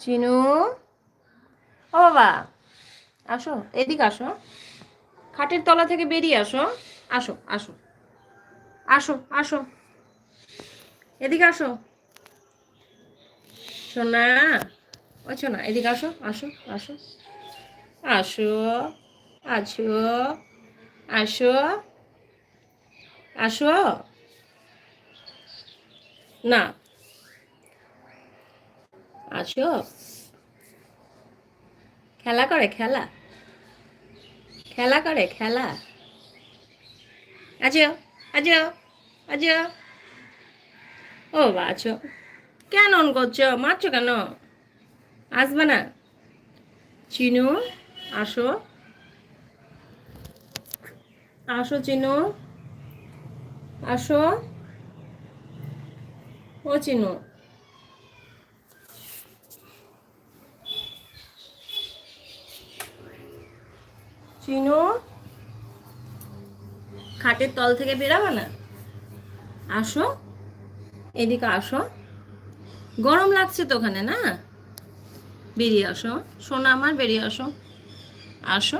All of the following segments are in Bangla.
চিনু? ও বাবা, আসো, এদিকে আসো। খাটের তলা থেকে বেরিয়ে আসো। আসো আসো। আসো আসো। এদিকে আসো। সোনা, ও সোনা, এদিকে আসো আসো আসো। আসো আসো আসো আসো। না আসো। খেলা করে, খেলা। খেলা করে, খেলা। আছো আছো আছো ও বা আছো কেন অন করছ? মারছো কেন? আসবে না। চিনু, আসো। আসো চিনু। আসো। ও চিনু। চিনু? খাটের তল থেকে বেরাবে না? আসো। এদিকে আসো। গরম লাগছে তো ওখানে, না? বেরিয়ে আসো। সোনা আমার, বেরিয়ে আসো। আসো।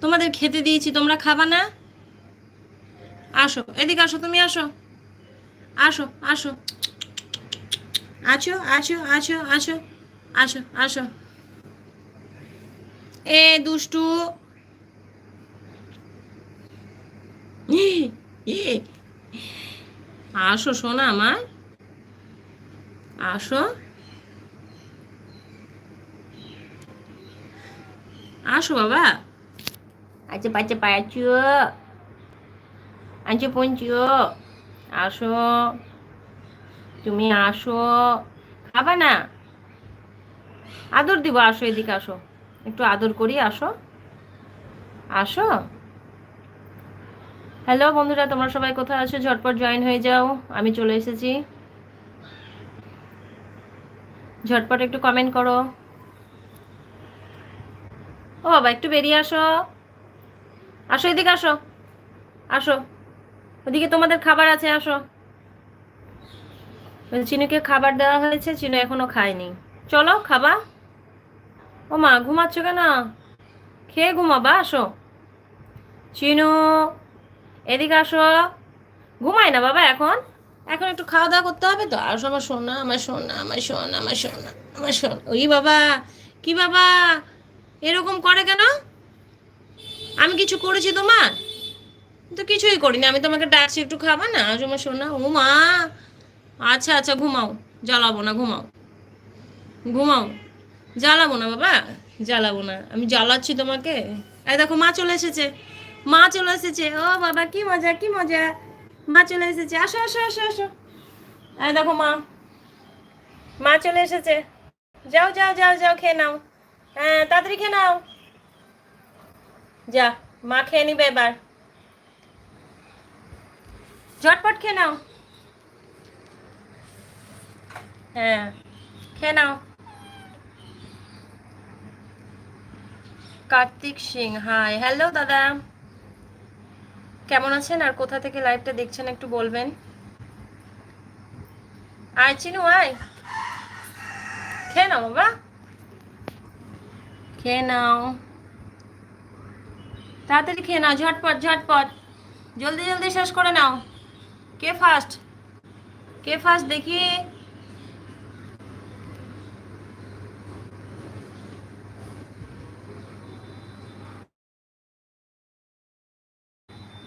তোমাদের খেতে দিয়েছি, তোমরা খাবা না? আসো। এদিকে আসো, তুমি আসো। আসো আসো। আছো আছো আছো আসো আসো আসো। এ, দুষ্টু। আসো, শোনা আমার। আসো। আসো, বাবা। আচ্ছা পাচ্ছে পায়াচ্ছ আচ্ছা পঞ্চ আসো। তুমি আসো। খাবা না? আদর দিব, আসো, এদিকে আসো। একটু আদর করি, আসো। আসো। হ্যালো বন্ধুরা, তোমরা সবাই কোথায় আছো? ঝটপট জয়েন হয়ে যাও, আমি চলে এসেছি। ঝটপট একটু কমেন্ট করো। ও বাবা, একটু বেরিয়ে আসো। আসো এদিকে আসো। আসো। ওদিকে তোমাদের খাবার আছে, আসো। চিনুকে খাবার দেওয়া হয়েছে, চিনু এখনও খায়নি। চলো, খাবা। ও মা, ঘুমাচ্ছ কেন? খেয়ে ঘুমাবা, আসো। চিনু, এদিকে আসো। ঘুমায় না বাবা এখন? এখন একটু খাওয়া দাওয়া করতে হবে তো? আসো আমার সোনা আমার সোনা আমার সোনা আমার সোনা আমার সোনা ওই বাবা, কি বাবা? এরকম করে কেন? আমি কিছু করেছি তোমার? তো কিছুই করিনি, আমি তোমাকে ডাকছি, একটু খাবা না? আজ আমার সোনা ও মা আচ্ছা আচ্ছা ঘুমাও। জ্বালাবো না, ঘুমাও। ঘুমাও। জ্বালাবো না, বাবা। জ্বালাবো না। আমি জ্বালাচ্ছি তোমাকে। এই দেখো, মা চলে এসেছে। মা চলে এসেছে। ও বাবা, কি মজা কি মজা। মা চলে এসেছে। আসো আসো আসো আসো। এই দেখো, মা। মা চলে এসেছে। যাও যাও যাও যাও, খেয়ে নাও। হ্যাঁ তাড়াতাড়ি খেয়ে নাও। যা, মা খেয়ে নিবে এবার। ঝটপট খেয়ে নাও। হ্যাঁ খেয়ে নাও। কার্তিক সিং হাই হ্যালো দাদা। কেমন আছেন? আর কোথা থেকে লাইভটা দেখছেন একটু বলবেন? আয়, চিনু, আয়। খেয়ে নাও, বাবা। খেয়ে নাও। তাড়াতাড়ি খেয়ে নাও, ঝটপট ঝটপট। জলদি জলদি শেষ করে নাও। কে ফার্স্ট কে ফার্স্ট দেখি।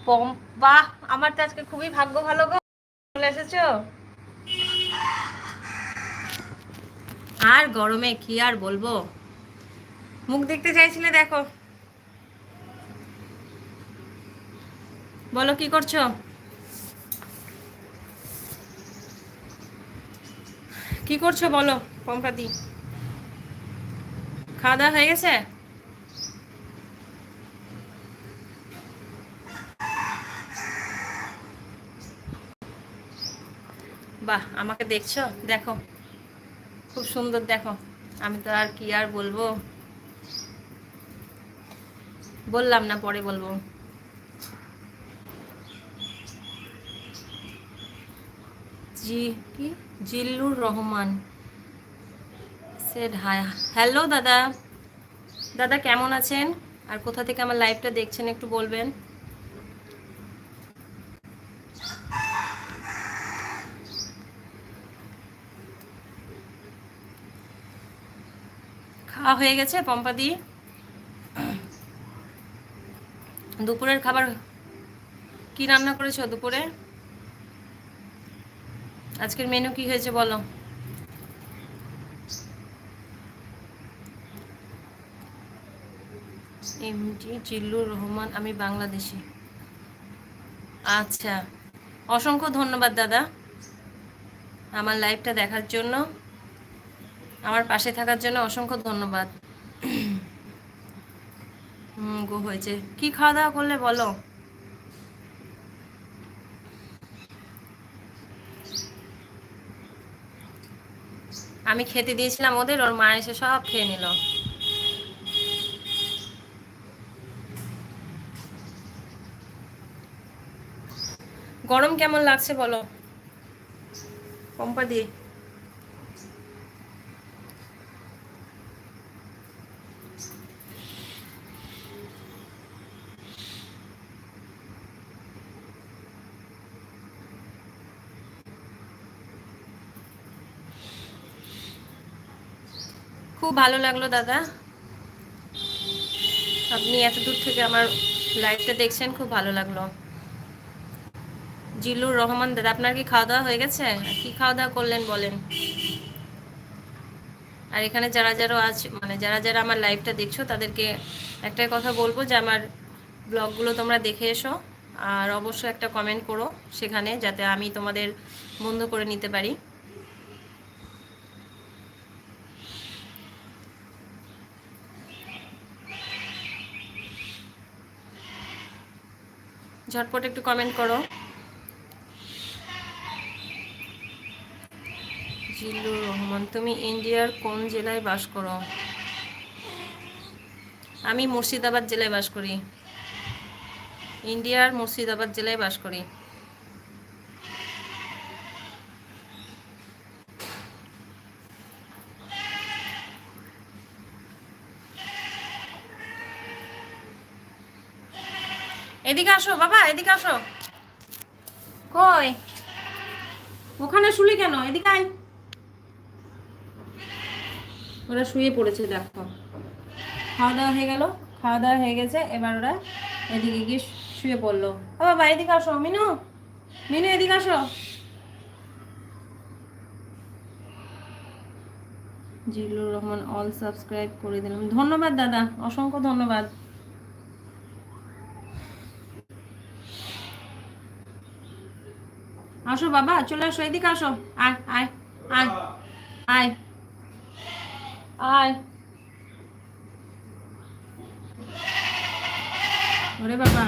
বাহ, আমার তো আজকে খুবই ভাগ্য ভালো গো। চলে এসেছ? আর গরমে কি আর বলব? মুখ দেখতে চাইছিলে, দেখো। বলো, কি করছ? কি করছ বলো পম্পাদি খাওয়া দাওয়া হয়ে গেছে? বাহ, আমাকে দেখছ? দেখো। খুব সুন্দর, দেখো। আমি তো আর কি আর বলব? বললাম না, পরে বলব। জি, কি? Zillur Rahman said hi hello দাদা। দাদা, কেমন আছেন? আর কোথা থেকে আমার লাইভটা দেখছেন, একটু বলবেন? খাওয়া হয়ে গেছে পম্পাদি দুপুরের খাবার কি রান্না করেছ দুপুরে? আজকের মেনু কি হয়েছে বলো? এমটি জিল্লুর রহমান, আমি বাংলাদেশি। আচ্ছা অসংখ্য ধন্যবাদ দাদা। আমার লাইভটা দেখার জন্য। আমার পাশে থাকার জন্য অসংখ্য ধন্যবাদ। গো হয়েছে। কি খাওয়া দাওয়া করলে বলো? আমি খেতে দিয়েছিলাম ওদের, ওর মা এসে সব খেয়ে নিল। গরম কেমন লাগছে বলো? পম্পা খুব ভালো লাগল, দাদা। আপনি এত দূর থেকে আমার লাইভটা দেখছেন, খুব ভালো লাগল। জিল্লুর রহমান, দাদা, আপনার কি খাওয়া দাওয়া হয়ে গেছে? কি খাওয়া দাওয়া করলেন, বলেন। আর এখানে যারা যারা আছে মানে যারা যারা আমার লাইভটা দেখছ, তাদেরকে একটাই কথা বলব যে, আমার ব্লগগুলো তোমরা দেখে এসো, আর অবশ্যই একটা কমেন্ট করো সেখানে, যাতে আমি তোমাদের বন্ধ করে নিতে পারি। ঝটপট একটু কমেন্ট করো। জিল্লুর রহমান, তুমি ইন্ডিয়ার কোন জেলায় বাস করো? আমি মুর্শিদাবাদ জেলায় বাস করি। ইন্ডিয়ার মুর্শিদাবাদ জেলায় বাস করি। এদিকে আসো, বাবা, এদিকে আসো। কই? ওখানে শুলি কেন? এদিকে আয়। ওরা শুয়ে পড়েছে, দেখো। খাওয়া দাওয়া হয়ে গেল খাওয়া দাওয়া হয়ে গেছে, এবার ওরা এদিকে গিয়ে শুয়ে পড়ল। ও বাবা, এদিকে আসো, মিনু। মিনু, এদিকে আসো। জিল্লুর রহমান অল সাবস্ক্রাইব করে দিলাম। ধন্যবাদ, দাদা। অসংখ্য ধন্যবাদ। আসো বাবা চলে আসো এদিকে আসো। আয় আয় আয় আয় আয়। ওরে বাবা।